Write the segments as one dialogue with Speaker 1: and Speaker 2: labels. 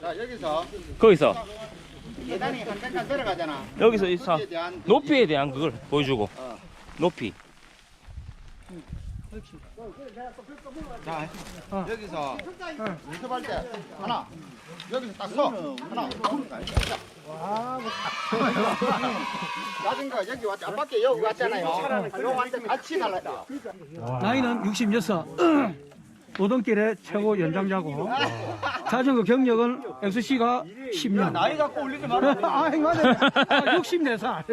Speaker 1: 자 여기서
Speaker 2: 거기서
Speaker 1: 계단이 한 잠깐 들어가잖아.
Speaker 2: 여기서 이 사
Speaker 1: 높이에 대한
Speaker 2: 높이에 대한 그걸 보여주고
Speaker 1: 어.
Speaker 2: 높이
Speaker 1: 자 여기서 연습할 때 하나 여기서 딱 서. 하나. 자. 자전거 여기 왔 앞밖에 여기 왔잖아요. 요 완전 같이 날라다.
Speaker 3: 나이는 66. 오동길의 최고 연장자고 자전거 경력은 FC가 10년. 나이 갖고 올리지 마라. 아, 맞아. 64살.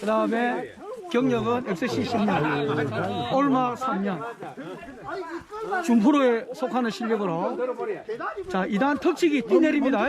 Speaker 3: 그 다음에 경력은 FC 10년. 올마 3년. 준프로에 속하는 실력으로. 자, 2단 턱치기 뛰내립니다.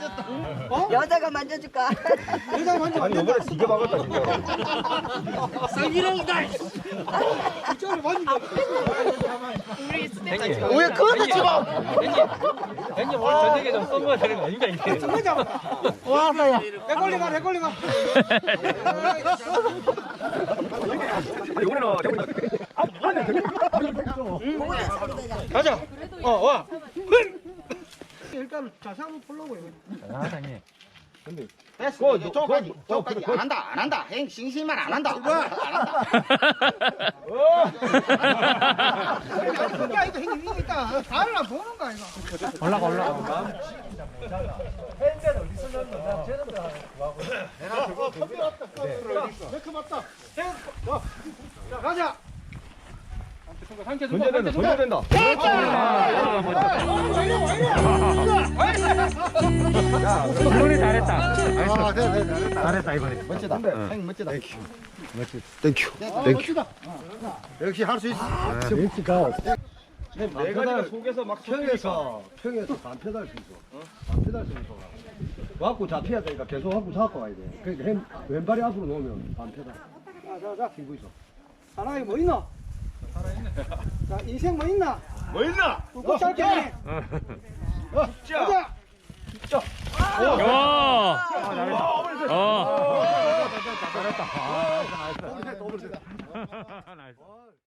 Speaker 4: 여자가 만져줄까?
Speaker 5: 아니 이번에 지게 박았다 진짜.
Speaker 1: 왜 그것도 집어?
Speaker 2: 형님 오늘 저녁에 좀 쏜거야 되는 거 아닌가 이게.
Speaker 5: 이번에는
Speaker 3: 가자. 어, 와. 일단 자세 한번 보려고 요.
Speaker 1: 됐어. 이제 저까지 저까지 안 한다 안 한다. 행 싱싱만 안 한다. 안 한다.
Speaker 3: 야, 이거 형님 이니까 다를 안 보는 거 아이가?
Speaker 5: 던져야 된다 던져야 된다
Speaker 2: 이번에 잘했다
Speaker 1: 멋지다. 행 멋지다. 땡큐. 땡큐. 역시 할 수 있어.
Speaker 5: 네 가지가 속에서 막 평에서 평에서 반패달 수 있어 반패달 수 있어 갖고 잡혀야 되니까 계속 갖고 잡고 와야 돼 그러니까 왼, 왼발이 앞으로 놓으면 반패달
Speaker 3: 자, 자,
Speaker 5: 들고 있어
Speaker 3: 사랑이 뭐 있나? 자, 인생 뭐 있나?
Speaker 5: 뭐 있나?
Speaker 3: 꼭 짧게 해. 가자.
Speaker 2: 야 어.
Speaker 5: 잘했다